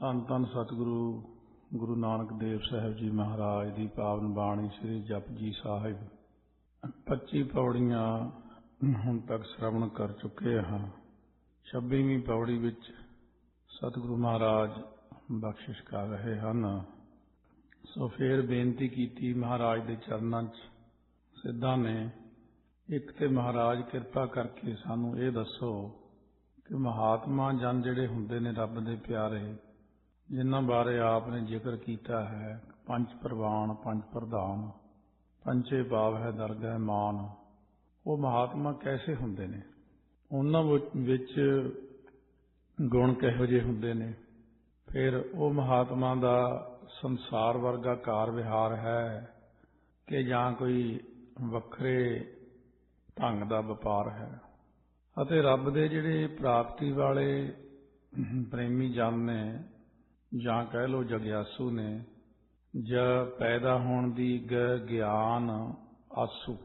ਧੰਨ ਧੰਨ ਸਤਿਗੁਰੂ, ਗੁਰੂ ਨਾਨਕ ਦੇਵ ਸਾਹਿਬ ਜੀ ਮਹਾਰਾਜ ਦੀ ਪਾਵਨ ਬਾਣੀ ਸ੍ਰੀ ਜਪਜੀ ਸਾਹਿਬ। 25 ਪੌੜੀਆਂ ਹੁਣ ਤੱਕ ਸ਼ਰਵਣ ਕਰ ਚੁੱਕੇ ਹਾਂ। 26ਵੀਂ ਪੌੜੀ ਵਿੱਚ ਸਤਿਗੁਰੂ ਮਹਾਰਾਜ ਬਖਸ਼ਿਸ਼ ਕਰ ਰਹੇ ਹਨ। ਸੋ ਫੇਰ ਬੇਨਤੀ ਕੀਤੀ ਮਹਾਰਾਜ ਦੇ ਚਰਨਾਂ 'ਚ। ਸਿੱਧਾਂ ਨੇ ਇੱਕ ਤੇ ਮਹਾਰਾਜ ਕਿਰਪਾ ਕਰਕੇ ਸਾਨੂੰ ਇਹ ਦੱਸੋ ਕਿ ਮਹਾਤਮਾ ਜਨ ਜਿਹੜੇ ਹੁੰਦੇ ਨੇ ਰੱਬ ਦੇ ਪਿਆਰੇ ਜਿਨ੍ਹਾਂ ਬਾਰੇ ਆਪ ਨੇ ਜ਼ਿਕਰ ਕੀਤਾ ਹੈ, ਪੰਜ ਪ੍ਰਵਾਨ, ਪੰਜ ਪ੍ਰਧਾਨ, ਪੰਜੇ ਭਾਵ ਹੈ, ਦਰਗਾਹ ਮਾਨ। ਉਹ ਮਹਾਤਮਾ ਕੈਸੇ ਹੁੰਦੇ ਨੇ? ਉਹਨਾਂ ਵਿੱਚ ਗੁਣ ਕਿਹੋ ਜਿਹੇ ਹੁੰਦੇ ਨੇ? ਫਿਰ ਉਹ ਮਹਾਤਮਾ ਦਾ ਸੰਸਾਰ ਵਰਗਾ ਕਾਰ ਵਿਹਾਰ ਹੈ ਕਿ ਜਾਂ ਕੋਈ ਵੱਖਰੇ ਢੰਗ ਦਾ ਵਪਾਰ ਹੈ? ਅਤੇ ਰੱਬ ਦੇ ਜਿਹੜੇ ਪ੍ਰਾਪਤੀ ਵਾਲੇ ਪ੍ਰੇਮੀ ਜਨ ਨੇ ਜਾਂ ਕਹਿ ਲੋ ਜਗਿਆਸੂ ਨੇ, ਜ ਪੈਦਾ ਹੋਣ ਦੀ ਗਿਆਨ ਆਸੂ।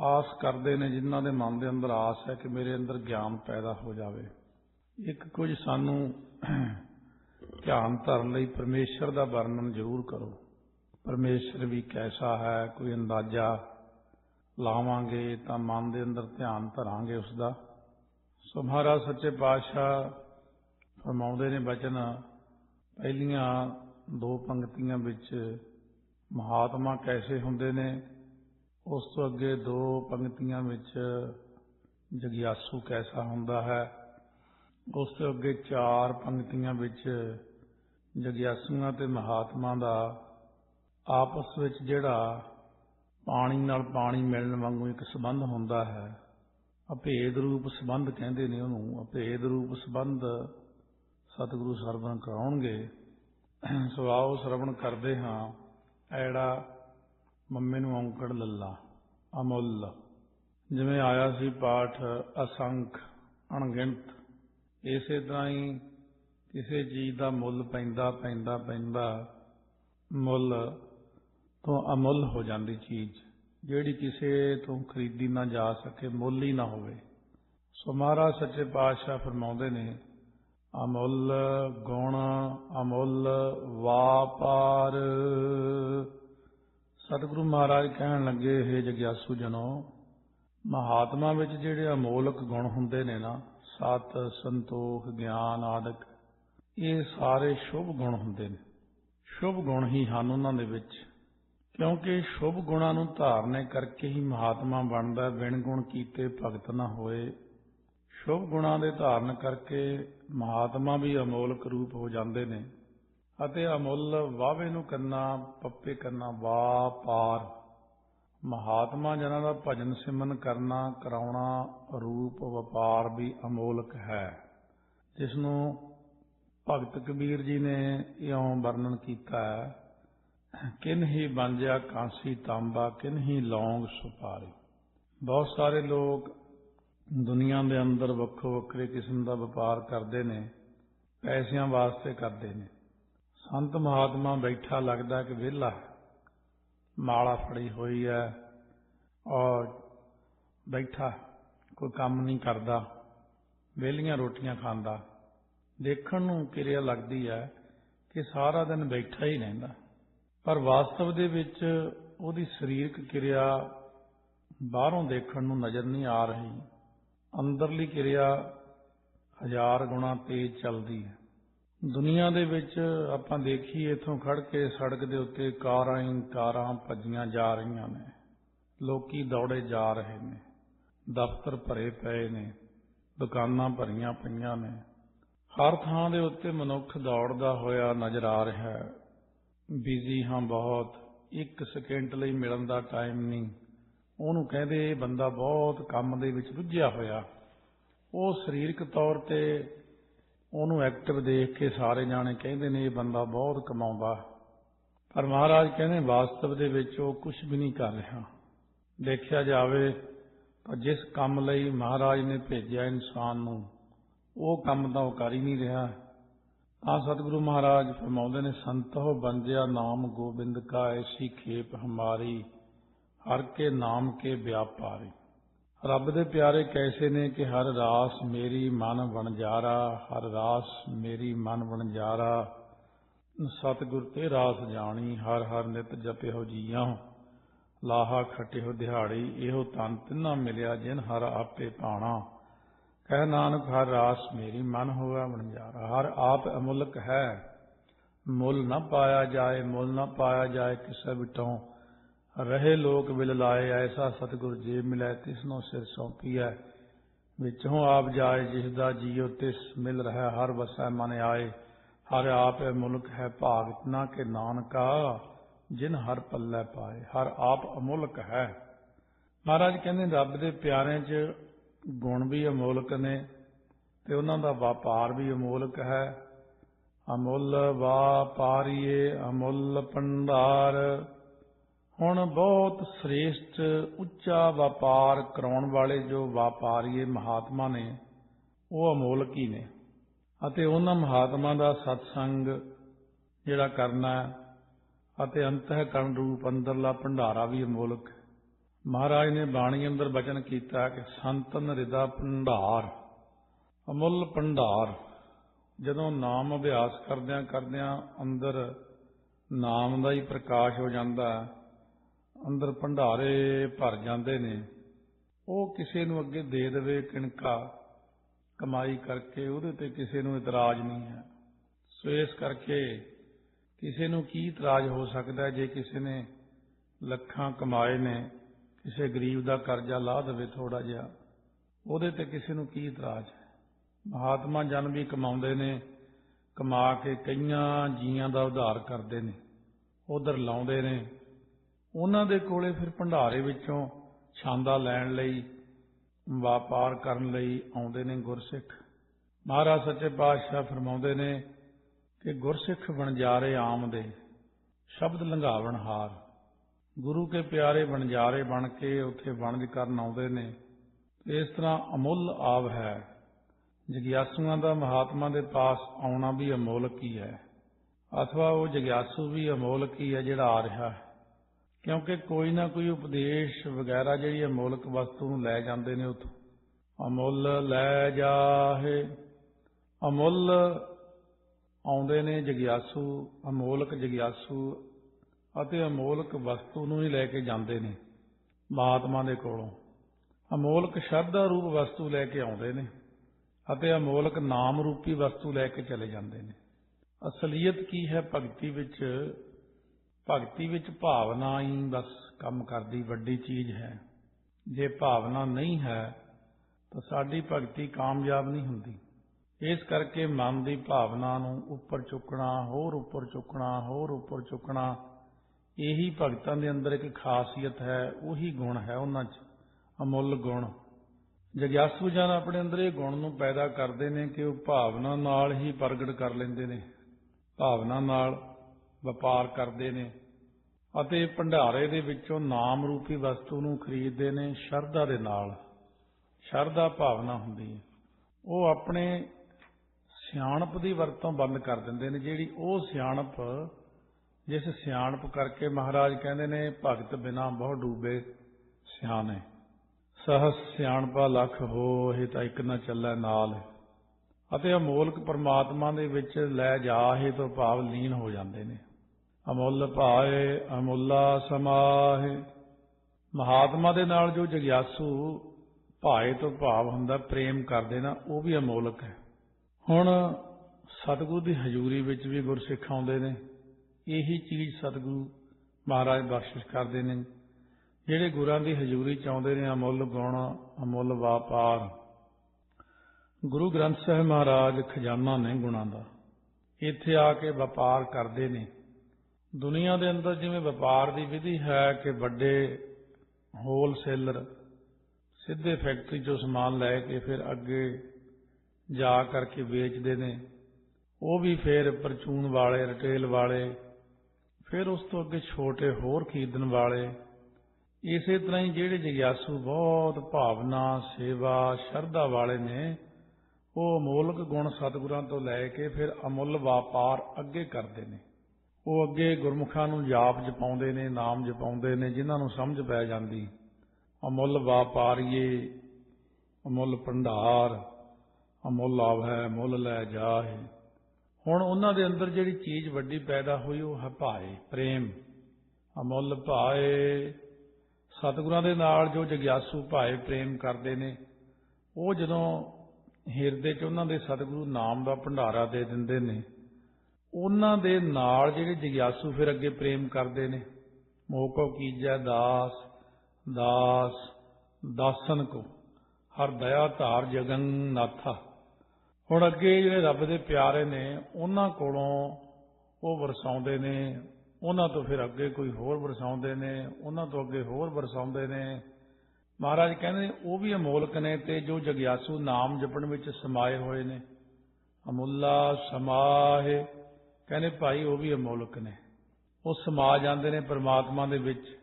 ਆਸ ਕਰਦੇ ਨੇ ਜਿਨ੍ਹਾਂ ਦੇ ਮਨ ਦੇ ਅੰਦਰ ਆਸ ਹੈ ਕਿ ਮੇਰੇ ਅੰਦਰ ਗਿਆਨ ਪੈਦਾ ਹੋ ਜਾਵੇ। ਇੱਕ ਕੁਝ ਸਾਨੂੰ ਧਿਆਨ ਧਰਨ ਲਈ ਪਰਮੇਸ਼ਰ ਦਾ ਵਰਣਨ ਜ਼ਰੂਰ ਕਰੋ। ਪਰਮੇਸ਼ਰ ਵੀ ਕੈਸਾ ਹੈ, ਕੋਈ ਅੰਦਾਜ਼ਾ ਲਾਵਾਂਗੇ ਤਾਂ ਮਨ ਦੇ ਅੰਦਰ ਧਿਆਨ ਧਰਾਂਗੇ ਉਸ ਦਾ ਸੋ ਮਹਾਰਾਜ ਸੱਚੇ ਪਾਤਸ਼ਾਹ ਫਰਮਾਉਂਦੇ ਨੇ ਬਚਨ ਪਹਿਲੀਆਂ ਦੋ ਪੰਕਤੀਆਂ ਵਿੱਚ ਮਹਾਤਮਾ ਕੈਸੇ ਹੁੰਦੇ ਨੇ, ਉਸ ਤੋਂ ਅੱਗੇ ਦੋ ਪੰਕਤੀਆਂ ਵਿੱਚ ਜਗਿਆਸੂ ਕੈਸਾ ਹੁੰਦਾ ਹੈ, ਉਸ ਤੋਂ ਅੱਗੇ ਚਾਰ ਪੰਕਤੀਆਂ ਵਿੱਚ ਜਗਿਆਸੂਆਂ ਤੇ ਮਹਾਤਮਾ ਦਾ ਆਪਸ ਵਿੱਚ ਜਿਹੜਾ ਪਾਣੀ ਨਾਲ ਪਾਣੀ ਮਿਲਣ ਵਾਂਗੂ ਇੱਕ ਸੰਬੰਧ ਹੁੰਦਾ ਹੈ, ਅਭੇਦ ਰੂਪ ਸੰਬੰਧ ਕਹਿੰਦੇ ਨੇ ਉਹਨੂੰ, ਅਭੇਦ ਰੂਪ ਸੰਬੰਧ ਸਤਿਗੁਰੂ ਸਰਵਣ ਕਰਾਉਣਗੇ। ਸੋ ਆਓ ਸਰਵਣ ਕਰਦੇ ਹਾਂ। ਐੜਾ ਮੰਮੇ ਨੂੰ ਔਂਕੜ ਲੱਲਾ, ਅਮੁੱਲ। ਜਿਵੇਂ ਆਇਆ ਸੀ ਪਾਠ, ਅਸੰਖ, ਅਣਗਿਣਤ। ਇਸੇ ਤਰ੍ਹਾਂ ਹੀ ਕਿਸੇ ਚੀਜ਼ ਦਾ ਮੁੱਲ ਪੈਂਦਾ ਪੈਂਦਾ ਪੈਂਦਾ, ਮੁੱਲ ਤੋਂ ਅਮੁੱਲ ਹੋ ਜਾਂਦੀ ਚੀਜ਼। ਜਿਹੜੀ ਕਿਸੇ ਤੋਂ ਖਰੀਦੀ ਨਾ ਜਾ ਸਕੇ, ਮੁੱਲ ਹੀ ਨਾ ਹੋਵੇ। ਸੋ ਮਹਾਰਾਜ ਸੱਚੇ ਪਾਤਸ਼ਾਹ ਫਰਮਾਉਂਦੇ ਨੇ ਅਮੁੱਲ ਗੁਣ, ਅਮੁੱਲ ਵਾਪਾਰ। ਸਤਿਗੁਰੂ ਮਹਾਰਾਜ ਕਹਿਣ ਲੱਗੇ ਇਹ ਜਗਿਆਸੂ ਜਨੋ, ਮਹਾਤਮਾ ਵਿੱਚ ਜਿਹੜੇ ਅਮੋਲਕ ਗੁਣ ਹੁੰਦੇ ਨੇ ਨਾ, ਸਤ, ਸੰਤੋਖ, ਗਿਆਨ ਆਦਿਕ, ਇਹ ਸਾਰੇ ਸ਼ੁਭ ਗੁਣ ਹੁੰਦੇ ਨੇ। ਸ਼ੁਭ ਗੁਣ ਹੀ ਹਨ ਉਹਨਾਂ ਦੇ ਵਿੱਚ, ਕਿਉਂਕਿ ਸ਼ੁਭ ਗੁਣਾਂ ਨੂੰ ਧਾਰਨੇ ਕਰਕੇ ਹੀ ਮਹਾਤਮਾ ਬਣਦਾ ਬਿਨ ਗੁਣ ਕੀਤੇ ਭਗਤ ਨਾ ਹੋਏ। ਸ਼ੁਭ ਗੁਣਾਂ ਦੇ ਧਾਰਨ ਕਰਕੇ ਮਹਾਤਮਾ ਵੀ ਅਮੋਲਕ ਰੂਪ ਹੋ ਜਾਂਦੇ ਨੇ ਅਤੇ ਅਮੁੱਲ ਵਾਵੇ ਨੂੰ ਕਰਨਾ ਪੱਪੇ ਕਰਨਾ ਵਾਪਾਰ ਮਹਾਤਮਾ ਜਨਾਂ ਦਾ ਭਜਨ ਸਿਮਰਨ ਕਰਨਾ, ਕਰਾਉਣਾ ਰੂਪ ਵਪਾਰ ਵੀ ਅਮੋਲਕ ਹੈ। ਜਿਸ ਨੂੰ ਭਗਤ ਕਬੀਰ ਜੀ ਨੇ ਇਉਂ ਵਰਣਨ ਕੀਤਾ ਹੈ, ਕਿਨ ਹੀ ਬੰਜਿਆ ਕਾਂਸੀ ਤਾਂਬਾ, ਕਿਨ ਹੀ ਲੌਂਗ ਸੁਪਾਰੀ। ਬਹੁਤ ਸਾਰੇ ਲੋਕ ਦੁਨੀਆ ਦੇ ਅੰਦਰ ਵੱਖੋ ਵੱਖਰੇ ਕਿਸਮ ਦਾ ਵਪਾਰ ਕਰਦੇ ਨੇ, ਪੈਸਿਆਂ ਵਾਸਤੇ ਕਰਦੇ ਨੇ। ਸੰਤ ਮਹਾਤਮਾ ਬੈਠਾ ਲੱਗਦਾ ਕਿ ਵਿਹਲਾ ਮਾਲਾ ਫੜੀ ਹੋਈ ਹੈ ਔਰ ਬੈਠਾ, ਕੋਈ ਕੰਮ ਨਹੀਂ ਕਰਦਾ, ਵਿਹਲੀਆਂ ਰੋਟੀਆਂ ਖਾਂਦਾ। ਦੇਖਣ ਨੂੰ ਕਿਰਿਆ ਲੱਗਦੀ ਹੈ ਕਿ ਸਾਰਾ ਦਿਨ ਬੈਠਾ ਹੀ ਰਹਿੰਦਾ। ਪਰ ਵਾਸਤਵ ਦੇ ਵਿੱਚ ਉਹਦੀ ਸਰੀਰਕ ਕਿਰਿਆ ਬਾਹਰੋਂ ਦੇਖਣ ਨੂੰ ਨਜ਼ਰ ਨਹੀਂ ਆ ਰਹੀ। ਅੰਦਰਲੀ ਕਿਰਿਆ ਹਜ਼ਾਰ ਗੁਣਾ ਤੇਜ਼ ਚੱਲਦੀ ਹੈ। ਦੁਨੀਆ ਦੇ ਵਿੱਚ ਆਪਾਂ ਦੇਖੀਏ, ਇੱਥੋਂ ਖੜ ਕੇ ਸੜਕ ਦੇ ਉੱਤੇ ਕਾਰਾਂ ਹੀ ਕਾਰਾਂ ਭੱਜੀਆਂ ਜਾ ਰਹੀਆਂ ਨੇ। ਲੋਕੀ ਦੌੜੇ ਜਾ ਰਹੇ ਨੇ। ਦਫ਼ਤਰ ਭਰੇ ਪਏ ਨੇ। ਦੁਕਾਨਾਂ ਭਰੀਆਂ ਪਈਆਂ ਨੇ। ਹਰ ਥਾਂ ਦੇ ਉੱਤੇ ਮਨੁੱਖ ਦੌੜਦਾ ਹੋਇਆ ਨਜ਼ਰ ਆ ਰਿਹਾ ਹੈ। ਬਿਜ਼ੀ ਹਾਂ ਬਹੁਤ। ਇੱਕ ਸਕਿੰਟ ਲਈ ਮਿਲਣ ਦਾ ਟਾਈਮ ਨਹੀਂ। ਉਹਨੂੰ ਕਹਿੰਦੇ ਇਹ ਬੰਦਾ ਬਹੁਤ ਕੰਮ ਦੇ ਵਿੱਚ ਰੁੱਝਿਆ ਹੋਇਆ। ਉਹ ਸਰੀਰਕ ਤੌਰ ਤੇ ਉਹਨੂੰ ਐਕਟਿਵ ਦੇਖ ਕੇ ਸਾਰੇ ਜਾਣੇ ਕਹਿੰਦੇ ਨੇ ਇਹ ਬੰਦਾ ਬਹੁਤ ਕਮਾਉਂਦਾ। ਪਰ ਮਹਾਰਾਜ ਕਹਿੰਦੇ ਵਾਸਤਵ ਦੇ ਵਿੱਚ ਉਹ ਕੁਝ ਵੀ ਨਹੀਂ ਕਰ ਰਿਹਾ। ਦੇਖਿਆ ਜਾਵੇ ਤਾਂ ਜਿਸ ਕੰਮ ਲਈ ਮਹਾਰਾਜ ਨੇ ਭੇਜਿਆ ਇਨਸਾਨ ਨੂੰ, ਉਹ ਕੰਮ ਤਾਂ ਉਹ ਕਰ ਹੀ ਨਹੀਂ ਰਿਹਾ। ਆ ਸਤਿਗੁਰੂ ਮਹਾਰਾਜ ਫਰਮਾਉਂਦੇ ਨੇ ਸੰਤੋ ਬੰਜਿਆ ਨਾਮ ਗੋਬਿੰਦ ਕਾ ਐਸੀ ਖੇਪ ਹਮਾਰੀ। ਹਰ ਕੇ ਨਾਮ ਕੇ ਵਿਆਪਾਰੀ। ਰੱਬ ਦੇ ਪਿਆਰੇ ਕੈਸੇ ਨੇ ਕਿ ਹਰ ਰਾਸ ਮੇਰੀ ਮਨ ਵਣਜਾਰਾ, ਹਰ ਰਾਸ ਮੇਰੀ ਮਨ ਵਣਜਾਰਾ। ਸਤਿਗੁਰ ਤੇ ਰਾਸ ਜਾਣੀ, ਹਰ ਹਰ ਨਿਤ ਜਪਿਓ ਜੀਆਂ। ਲਾਹਾ ਖਟਿਓ ਦਿਹਾੜੀ, ਇਹੋ ਤਨ ਤਿੰਨਾ ਮਿਲਿਆ ਜਿਨ ਹਰ ਆਪੇ ਪਾਣਾ। ਕਹਿ ਨਾਨਕ, ਹਰ ਰਾਸ ਮੇਰੀ ਮਨ ਹੋਇਆ ਵਣਜਾਰਾ, ਹਰ ਆਪ ਅਮੁਲਕ ਹੈ। ਮੁੱਲ ਨਾ ਪਾਇਆ ਜਾਏ, ਮੁੱਲ ਨਾ ਪਾਇਆ ਜਾਏ ਕਿਸੇ ਵਿਟੋਂ। ਰਹੇ ਲੋਕ ਬਿਲ ਲਾਏ, ਐਸਾ ਸਤਿਗੁਰ ਜੇ ਮਿਲੈ, ਤਿਸਨੋ ਸਿਰ ਸੌਂਪੀਐ। ਵਿੱਚੋਂ ਆਪ ਜਾਏ, ਜਿਸ ਦਾ ਜੀਉ ਤਿਸ ਮਿਲ ਰਹਾ, ਹਰ ਵਸੈ ਮਨ ਆਏ। ਹਰ ਆਪ ਮੁਲਕ ਹੈ ਭਾਗਤ ਨਾ ਕਿ ਨਾਨਕਾ, ਜਿਨ ਹਰ ਪੱਲੇ ਪਾਏ, ਹਰ ਆਪ ਅਮੁਲਕ ਹੈ। ਮਹਾਰਾਜ ਕਹਿੰਦੇ, ਰੱਬ ਦੇ ਪਿਆਰਿਆਂ 'ਚ ਗੁਣ ਵੀ ਅਮੋਲਕ ਨੇ, ਤੇ ਉਹਨਾਂ ਦਾ ਵਪਾਰ ਵੀ ਅਮੋਲਕ ਹੈ। ਅਮੁੱਲ ਵਾਪਾਰੀਏ, ਅਮੁੱਲ ਭੰਡਾਰ ਹੁਣ ਬਹੁਤ ਸ੍ਰੇਸ਼ਟ ਉੱਚਾ ਵਪਾਰ ਕਰਾਉਣ ਵਾਲੇ ਜੋ ਵਪਾਰੀਏ ਮਹਾਤਮਾ ਨੇ, ਉਹ ਅਮੋਲਕ ਹੀ ਨੇ ਅਤੇ ਉਹਨਾਂ ਮਹਾਤਮਾ ਦਾ ਸਤਸੰਗ ਜਿਹੜਾ ਕਰਨਾ ਹੈ, ਅਤੇ ਅੰਤਹਿਕਰਨ ਰੂਪ ਅੰਦਰਲਾ ਭੰਡਾਰਾ ਵੀ ਅਮੋਲਕ ਹੈ। ਮਹਾਰਾਜ ਨੇ ਬਾਣੀ ਅੰਦਰ ਬਚਨ ਕੀਤਾ ਕਿ ਸੰਤਨ ਰਿਦਾ ਭੰਡਾਰ, ਅਮੁੱਲ ਭੰਡਾਰ ਜਦੋਂ ਨਾਮ ਅਭਿਆਸ ਕਰਦਿਆਂ ਕਰਦਿਆਂ ਅੰਦਰ ਨਾਮ ਦਾ ਹੀ ਪ੍ਰਕਾਸ਼ ਹੋ ਜਾਂਦਾ ਹੈ ਅੰਦਰ ਭੰਡਾਰੇ ਭਰ ਜਾਂਦੇ ਨੇ, ਉਹ ਕਿਸੇ ਨੂੰ ਅੱਗੇ ਦੇ ਦੇਵੇ ਕਿਣਕਾ, ਕਮਾਈ ਕਰਕੇ ਉਹਦੇ ਤੇ ਕਿਸੇ ਨੂੰ ਇਤਰਾਜ਼ ਨਹੀਂ ਹੈ। ਸੋ ਇਸ ਕਰਕੇ ਕਿਸੇ ਨੂੰ ਕੀ ਇਤਰਾਜ਼ ਹੋ ਸਕਦਾ ਜੇ ਕਿਸੇ ਨੇ ਲੱਖਾਂ ਕਮਾਏ ਨੇ, ਕਿਸੇ ਗਰੀਬ ਦਾ ਕਰਜ਼ਾ ਲਾ ਦੇਵੇ ਥੋੜਾ ਜਿਹਾ, ਉਹਦੇ ਤੇ ਕਿਸੇ ਨੂੰ ਕੀ ਇਤਰਾਜ਼ ਹੈ? ਮਹਾਤਮਾ ਜਨ ਵੀ ਕਮਾਉਂਦੇ ਨੇ, ਕਮਾ ਕੇ ਕਈਆਂ ਜੀਆਂ ਦਾ ਉਧਾਰ ਕਰਦੇ ਨੇ, ਉਧਰ ਲਾਉਂਦੇ ਨੇ ਉਹਨਾਂ ਦੇ ਕੋਲੇ ਫਿਰ ਭੰਡਾਰੇ ਵਿੱਚੋਂ ਛਾਂਦਾ ਲੈਣ ਲਈ, ਵਪਾਰ ਕਰਨ ਲਈ ਆਉਂਦੇ ਨੇ ਗੁਰਸਿੱਖ। ਮਹਾਰਾਜ ਸੱਚੇ ਪਾਤਸ਼ਾਹ ਫਰਮਾਉਂਦੇ ਨੇ ਕਿ ਗੁਰਸਿੱਖ ਵਣਜਾਰੇ ਆਮਦੇ ਸ਼ਬਦ ਲੰਘਾਵਣ ਹਾਰ। ਗੁਰੂ ਕੇ ਪਿਆਰੇ ਵਣਜਾਰੇ ਬਣ ਕੇ ਉੱਥੇ ਵਣਜ ਕਰਨ ਆਉਂਦੇ ਨੇ। ਇਸ ਤਰ੍ਹਾਂ ਅਮੁੱਲ ਆਵ ਹੈ। ਜਗਿਆਸੂਆਂ ਦਾ ਮਹਾਤਮਾ ਦੇ ਪਾਸ ਆਉਣਾ ਵੀ ਅਮੋਲਕ ਹੀ। ਹੈ ਅਥਵਾ ਉਹ ਜਗਿਆਸੂ ਵੀ ਅਮੋਲਕ ਹੀ ਹੈ ਜਿਹੜਾ ਆ ਰਿਹਾ ਹੈ। ਕਿਉਂਕਿ ਕੋਈ ਨਾ ਕੋਈ ਉਪਦੇਸ਼ ਵਗੈਰਾ ਜਿਹੜੀ ਅਮੋਲਕ ਵਸਤੂ ਨੂੰ ਲੈ ਜਾਂਦੇ ਨੇ ਉਥੋਂ। ਅਮੁੱਲ ਲੈ ਜਾਹੇ। ਅਮੁੱਲ ਆਉਂਦੇ ਨੇ ਜਗਿਆਸੂ, ਅਮੋਲਕ ਜਗਿਆਸੂ ਅਤੇ ਅਮੋਲਕ ਵਸਤੂ ਨੂੰ ਹੀ ਲੈ ਕੇ ਜਾਂਦੇ ਨੇ ਮਹਾਤਮਾ ਦੇ ਕੋਲੋਂ। ਅਮੋਲਕ ਸ਼ਰਧਾ ਰੂਪ ਵਸਤੂ ਲੈ ਕੇ ਆਉਂਦੇ ਨੇ ਅਤੇ ਅਮੋਲਕ ਨਾਮ ਰੂਪੀ ਵਸਤੂ ਲੈ ਕੇ ਚਲੇ ਜਾਂਦੇ ਨੇ। ਅਸਲੀਅਤ ਕੀ ਹੈ ਭਗਤੀ ਵਿੱਚ? ਭਗਤੀ ਵਿੱਚ ਭਾਵਨਾ ਹੀ ਬਸ ਕੰਮ ਕਰਦੀ ਵੱਡੀ ਚੀਜ਼ ਹੈ। ਜੇ ਭਾਵਨਾ ਨਹੀਂ ਹੈ, ਤਾਂ ਸਾਡੀ ਭਗਤੀ ਕਾਮਯਾਬ ਨਹੀਂ ਹੁੰਦੀ। ਇਸ ਕਰਕੇ ਮਨ ਦੀ ਭਾਵਨਾ ਨੂੰ ਉੱਪਰ ਚੁੱਕਣਾ, ਹੋਰ ਉੱਪਰ ਚੁੱਕਣਾ, ਹੋਰ ਉੱਪਰ ਚੁੱਕਣਾ, ਇਹੀ ਭਗਤਾਂ ਦੇ ਅੰਦਰ ਇੱਕ ਖਾਸੀਅਤ ਹੈ, ਉਹੀ ਗੁਣ ਹੈ ਉਹਨਾਂ 'ਚ, ਅਮੁੱਲ ਗੁਣ। ਜਗਿਆਸੂ ਜਨ ਆਪਣੇ ਅੰਦਰ ਇਹ ਗੁਣ ਨੂੰ ਪੈਦਾ ਕਰਦੇ ਨੇ ਕਿ ਉਹ ਭਾਵਨਾ ਨਾਲ ਹੀ ਪ੍ਰਗਟ ਕਰ ਲੈਂਦੇ ਨੇ। ਭਾਵਨਾ ਨਾਲ ਵਪਾਰ ਕਰਦੇ ਨੇ ਅਤੇ ਭੰਡਾਰੇ ਦੇ ਵਿੱਚੋਂ ਨਾਮ ਰੂਪੀ ਵਸਤੂ ਨੂੰ ਖਰੀਦਦੇ ਨੇ ਸ਼ਰਧਾ ਦੇ ਨਾਲ। ਸ਼ਰਧਾ ਭਾਵਨਾ ਹੁੰਦੀ ਹੈ। ਉਹ ਆਪਣੇ ਸਿਆਣਪ ਦੀ ਵਰਤੋਂ ਬੰਦ ਕਰ ਦਿੰਦੇ ਨੇ। ਜਿਹੜੀ ਉਹ ਸਿਆਣਪ, ਜਿਸ ਸਿਆਣਪ ਕਰਕੇ ਮਹਾਰਾਜ ਕਹਿੰਦੇ ਨੇ, ਭਗਤ ਬਿਨਾ ਬਹੁ ਡੂਬੇ ਸਿਆਣੇ ਸਹਸ ਸਿਆਣਪਾ ਲੱਖ ਹੋਏ ਤਾਂ ਇੱਕ ਨਾ ਚੱਲੈ ਨਾਲ ਅਤੇ ਅਮੋਲਕ ਪਰਮਾਤਮਾ ਦੇ ਵਿੱਚ ਲੈ ਜਾਹੇ ਤੋਂ ਭਾਵ ਲੀਨ ਹੋ ਜਾਂਦੇ ਨੇ। ਅਮੁੱਲ ਭਾਏ, ਅਮੁੱਲਾ ਸਮਾਹੇ। ਮਹਾਤਮਾ ਦੇ ਨਾਲ ਜੋ ਜਗਿਆਸੂ ਭਾਏ ਤੋਂ ਭਾਵ ਹੁੰਦਾ, ਪ੍ਰੇਮ ਕਰਦੇ ਨਾ, ਉਹ ਵੀ ਅਮੋਲਕ ਹੈ। ਹੁਣ ਸਤਿਗੁਰੂ ਦੀ ਹਜ਼ੂਰੀ ਵਿੱਚ ਵੀ ਗੁਰਸਿੱਖ ਆਉਂਦੇ ਨੇ। ਇਹੀ ਚੀਜ਼ ਸਤਿਗੁਰੂ ਮਹਾਰਾਜ ਬਖਸ਼ਿਸ਼ ਕਰਦੇ ਨੇ। ਜਿਹੜੇ ਗੁਰਾਂ ਦੀ ਹਜ਼ੂਰੀ ਚ ਆਉਂਦੇ ਨੇ, ਅਮੁੱਲ ਗੁਣ, ਅਮੁੱਲ ਵਾਪਾਰ। ਗੁਰੂ ਗ੍ਰੰਥ ਸਾਹਿਬ ਮਹਾਰਾਜ ਖਜ਼ਾਨਾ ਨੇ ਗੁਣਾਂ ਦਾ। ਇੱਥੇ ਆ ਕੇ ਵਪਾਰ ਕਰਦੇ ਨੇ। ਦੁਨੀਆ ਦੇ ਅੰਦਰ ਜਿਵੇਂ ਵਪਾਰ ਦੀ ਵਿਧੀ ਹੈ ਕਿ ਵੱਡੇ ਹੋਲਸੇਲਰ ਸਿੱਧੇ ਫੈਕਟਰੀ ਚੋਂ ਸਮਾਨ ਲੈ ਕੇ ਫਿਰ ਅੱਗੇ ਜਾ ਕਰਕੇ ਵੇਚਦੇ ਨੇ, ਉਹ ਵੀ ਫਿਰ ਪਰਚੂਨ ਵਾਲੇ ਰਿਟੇਲ ਵਾਲੇ, ਫਿਰ ਉਸ ਤੋਂ ਅੱਗੇ ਛੋਟੇ ਹੋਰ ਖਰੀਦਣ ਵਾਲੇ। ਇਸੇ ਤਰ੍ਹਾਂ ਹੀ ਜਿਹੜੇ ਜਗਿਆਸੂ ਬਹੁਤ ਭਾਵਨਾ, ਸੇਵਾ, ਸ਼ਰਧਾ ਵਾਲੇ ਨੇ, ਉਹ ਅਮੋਲਕ ਗੁਣ ਸਤਿਗੁਰਾਂ ਤੋਂ ਲੈ ਕੇ ਫਿਰ ਅਮੁੱਲ ਵਪਾਰ ਅੱਗੇ ਕਰਦੇ ਨੇ। ਉਹ ਅੱਗੇ ਗੁਰਮੁਖਾਂ ਨੂੰ ਜਾਪ ਜਪਾਉਂਦੇ ਨੇ, ਨਾਮ ਜਪਾਉਂਦੇ ਨੇ, ਜਿਨ੍ਹਾਂ ਨੂੰ ਸਮਝ ਪੈ ਜਾਂਦੀ। ਅਮੁੱਲ ਵਾਪਾਰੀਏ, ਅਮੁੱਲ ਭੰਡਾਰ, ਅਮੁੱਲ ਆਵੈ, ਮੁੱਲ ਲੈ ਜਾਏ। ਹੁਣ ਉਹਨਾਂ ਦੇ ਅੰਦਰ ਜਿਹੜੀ ਚੀਜ਼ ਵੱਡੀ ਪੈਦਾ ਹੋਈ, ਉਹ ਹੈ ਭਾਏ, ਪ੍ਰੇਮ। ਅਮੁੱਲ ਭਾਏ, ਸਤਿਗੁਰਾਂ ਦੇ ਨਾਲ ਜੋ ਜਗਿਆਸੂ ਭਾਏ, ਪ੍ਰੇਮ ਕਰਦੇ ਨੇ। ਉਹ ਜਦੋਂ ਹਿਰਦੇ 'ਚ ਉਹਨਾਂ ਦੇ ਸਤਿਗੁਰੂ ਨਾਮ ਦਾ ਭੰਡਾਰਾ ਦੇ ਦਿੰਦੇ ਨੇ ਉਹਨਾਂ ਦੇ ਨਾਲ ਜਿਹੜੇ ਜਗਿਆਸੂ ਫਿਰ ਅੱਗੇ ਪ੍ਰੇਮ ਕਰਦੇ ਨੇ। ਮੋਹ ਕੋ ਕੀਜੈ ਦਾਸ ਦਾਸ, ਦਾਸਨ ਕੋ, ਹਰ ਦਇਆ ਧਾਰ ਜਗਨ ਨਾਥਾ। ਹੁਣ ਅੱਗੇ ਜਿਹੜੇ ਰੱਬ ਦੇ ਪਿਆਰੇ ਨੇ, ਉਹਨਾਂ ਕੋਲੋਂ ਉਹ ਵਰਸਾਉਂਦੇ ਨੇ, ਉਹਨਾਂ ਤੋਂ ਫਿਰ ਅੱਗੇ ਕੋਈ ਹੋਰ ਵਰਸਾਉਂਦੇ ਨੇ, ਉਹਨਾਂ ਤੋਂ ਅੱਗੇ ਹੋਰ ਵਰਸਾਉਂਦੇ ਨੇ। ਮਹਾਰਾਜ ਕਹਿੰਦੇ, ਉਹ ਵੀ ਅਮੋਲਕ ਨੇ ਤੇ ਜੋ ਜਗਿਆਸੂ ਨਾਮ ਜਪਣ ਵਿੱਚ ਸਮਾਏ ਹੋਏ ਨੇ। ਅਮੁੱਲਾ ਸਮਾਹੇ ਕਹਿੰਦੇ ਭਾਈ ਉਹ ਵੀ ਅਮੋਲਕ ਨੇ। ਉਹ ਸਮਾ ਜਾਂਦੇ ਨੇ ਪਰਮਾਤਮਾ ਦੇ ਵਿੱਚ।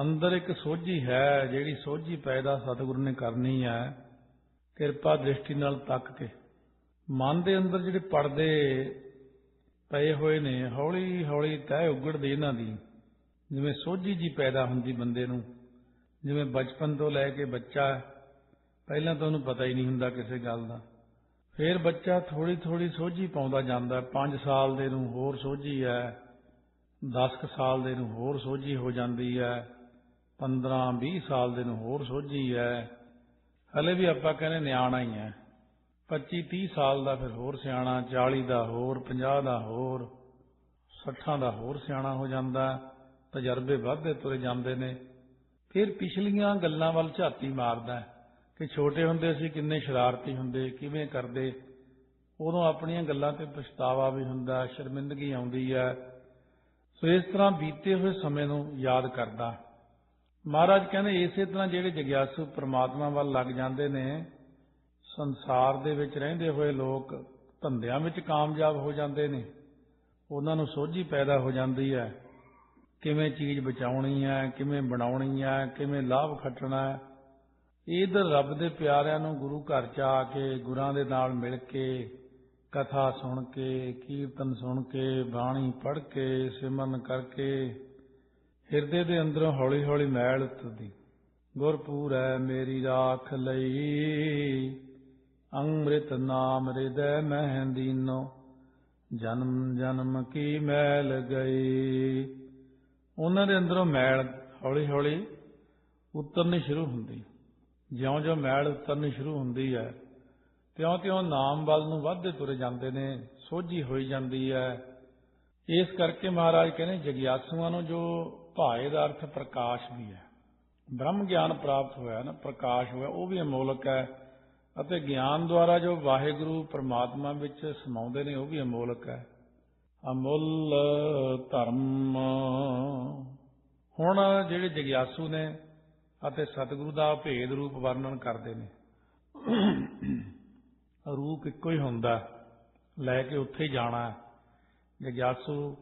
ਅੰਦਰ ਇੱਕ ਸੋਝੀ ਹੈ, ਜਿਹੜੀ ਸੋਝੀ ਪੈਦਾ ਸਤਿਗੁਰੂ ਨੇ ਕਰਨੀ ਹੈ, ਕਿਰਪਾ ਦ੍ਰਿਸ਼ਟੀ ਨਾਲ ਤੱਕ ਕੇ। ਮਨ ਦੇ ਅੰਦਰ ਜਿਹੜੇ ਪਰਦੇ ਪਏ ਹੋਏ ਨੇ ਹੌਲੀ ਹੌਲੀ ਤਹਿ ਉਗੜਦੇ ਇਹਨਾਂ ਦੀ। ਜਿਵੇਂ ਸੋਝੀ ਜੀ ਪੈਦਾ ਹੁੰਦੀ ਬੰਦੇ ਨੂੰ। ਜਿਵੇਂ ਬਚਪਨ ਤੋਂ ਲੈ ਕੇ ਬੱਚਾ ਪਹਿਲਾਂ ਤਾਂ ਉਹਨੂੰ ਪਤਾ ਹੀ ਨਹੀਂ ਹੁੰਦਾ ਕਿਸੇ ਗੱਲ ਦਾ। ਫਿਰ ਬੱਚਾ ਥੋੜੀ ਥੋੜੀ ਸੋਝੀ ਪਾਉਂਦਾ ਜਾਂਦਾ 5 ਸਾਲ ਦੇ ਨੂੰ ਹੋਰ ਸੋਝੀ ਹੈ 10 ਸਾਲ ਦੇ ਨੂੰ ਹੋਰ ਸੋਝੀ ਹੋ ਜਾਂਦੀ ਹੈ 15 20 ਸਾਲ ਦੇ ਨੂੰ ਹੋਰ ਸੋਝੀ ਹੈ। ਹਲੇ ਵੀ ਆਪਾਂ ਕਹਿੰਦੇ ਨਿਆਣਾ ਹੀ ਹੈ। 25 30 ਸਾਲ ਦਾ ਫਿਰ ਹੋਰ ਸਿਆਣਾ 40 ਦਾ ਹੋਰ 50 ਦਾ ਹੋਰ 60 ਦਾ ਹੋਰ ਸਿਆਣਾ ਹੋ ਜਾਂਦਾ ਤਜਰਬੇ ਵੱਧਦੇ ਤੁਰੇ ਜਾਂਦੇ ਨੇ। ਫਿਰ ਪਿਛਲੀਆਂ ਗੱਲਾਂ ਵੱਲ ਝਾਤੀ ਮਾਰਦਾ ਹੈ। ਕਿ ਛੋਟੇ ਹੁੰਦੇ ਸੀ ਕਿੰਨੇ ਸ਼ਰਾਰਤੀ ਹੁੰਦੇ, ਕਿਵੇਂ ਕਰਦੇ। ਉਦੋਂ ਆਪਣੀਆਂ ਗੱਲਾਂ ਤੇ ਪਛਤਾਵਾ ਵੀ ਹੁੰਦਾ, ਸ਼ਰਮਿੰਦਗੀ ਆਉਂਦੀ ਹੈ। ਸੋ ਇਸ ਤਰ੍ਹਾਂ ਬੀਤੇ ਹੋਏ ਸਮੇਂ ਨੂੰ ਯਾਦ ਕਰਦਾ। ਮਹਾਰਾਜ ਕਹਿੰਦੇ, ਇਸੇ ਤਰ੍ਹਾਂ ਜਿਹੜੇ ਜਗਿਆਸੂ ਪ੍ਰਮਾਤਮਾ ਵੱਲ ਲੱਗ ਜਾਂਦੇ ਨੇ, ਸੰਸਾਰ ਦੇ ਵਿੱਚ ਰਹਿੰਦੇ ਹੋਏ ਲੋਕ ਧੰਦਿਆਂ ਵਿੱਚ ਕਾਮਯਾਬ ਹੋ ਜਾਂਦੇ ਨੇ। ਉਹਨਾਂ ਨੂੰ ਸੋਝੀ ਪੈਦਾ ਹੋ ਜਾਂਦੀ ਹੈ। ਕਿਵੇਂ ਚੀਜ਼ ਬਚਾਉਣੀ ਹੈ, ਕਿਵੇਂ ਬਣਾਉਣੀ ਹੈ, ਕਿਵੇਂ ਲਾਭ ਖੱਟਣਾ ਹੈ। ਇਧਰ ਰੱਬ ਦੇ ਪਿਆਰਿਆਂ ਨੂੰ ਗੁਰੂ ਘਰ ਚ ਆ ਕੇ ਗੁਰਾਂ ਦੇ ਨਾਲ ਮਿਲ ਕੇ ਕਥਾ ਸੁਣ ਕੇ, ਕੀਰਤਨ ਸੁਣ ਕੇ, ਬਾਣੀ ਪੜ੍ਹ ਕੇ, ਸਿਮਰਨ ਕਰਕੇ ਹਿਰਦੇ ਦੇ ਅੰਦਰੋਂ ਹੌਲੀ ਹੌਲੀ ਮੈਲ ਉਤਰਦੀ ਗੁਰਪੂਰ ਹੈ ਮੇਰੀ ਰਾਖ ਲਈ, ਅੰਮ੍ਰਿਤ ਨਾਮ ਹਿਰਦੈ ਮਹਿ ਜਨਮ ਜਨਮ ਕੀ ਮੈਲ ਗਈ। ਉਹਨਾਂ ਦੇ ਅੰਦਰੋਂ ਮੈਲ ਹੌਲੀ ਹੌਲੀ ਉਤਰਨੀ ਸ਼ੁਰੂ ਹੁੰਦੀ। ਜਿਉਂ-ਜਿਉਂ ਮੈਲ ਉਤਰਨੀ ਸ਼ੁਰੂ ਹੁੰਦੀ ਹੈ, ਤਿਉਂ-ਤਿਉਂ ਨਾਮ ਵੱਲ ਨੂੰ ਵੱਧਦੇ ਤੁਰੇ ਜਾਂਦੇ ਨੇ, ਸੋਝੀ ਹੋਈ ਜਾਂਦੀ ਹੈ। ਇਸ ਕਰਕੇ ਮਹਾਰਾਜ ਕਹਿੰਦੇ, ਜਗਿਆਸੂਆਂ ਨੂੰ ਜੋ ਭਾਏ ਦਾ ਅਰਥ ਪ੍ਰਕਾਸ਼ ਵੀ ਹੈ। ਬ੍ਰਹਮ ਗਿਆਨ ਪ੍ਰਾਪਤ ਹੋਇਆ ਨਾ, ਪ੍ਰਕਾਸ਼ ਹੋਇਆ, ਉਹ ਵੀ ਅਮੋਲਕ ਹੈ। ਅਤੇ ਗਿਆਨ ਦੁਆਰਾ ਜੋ ਵਾਹਿਗੁਰੂ ਪ੍ਰਮਾਤਮਾ ਵਿੱਚ ਸਮਾਉਂਦੇ ਨੇ, ਉਹ ਵੀ ਅਮੋਲਕ ਹੈ। ਅਮੁੱਲ ਧਰਮ। ਹੁਣ ਜਿਹੜੇ ਜਗਿਆਸੂ ਨੇ ਅਤੇ ਸਤਿਗੁਰੂ ਦਾ ਭੇਦ ਰੂਪ ਵਰਣਨ ਕਰਦੇ ਨੇ। ਰੂਪ ਇੱਕੋ ਹੀ ਹੁੰਦਾ ਲੈ ਕੇ ਉੱਥੇ ਹੀ ਜਾਣਾ ਹੈ। ਜਗਿਆਸੂ,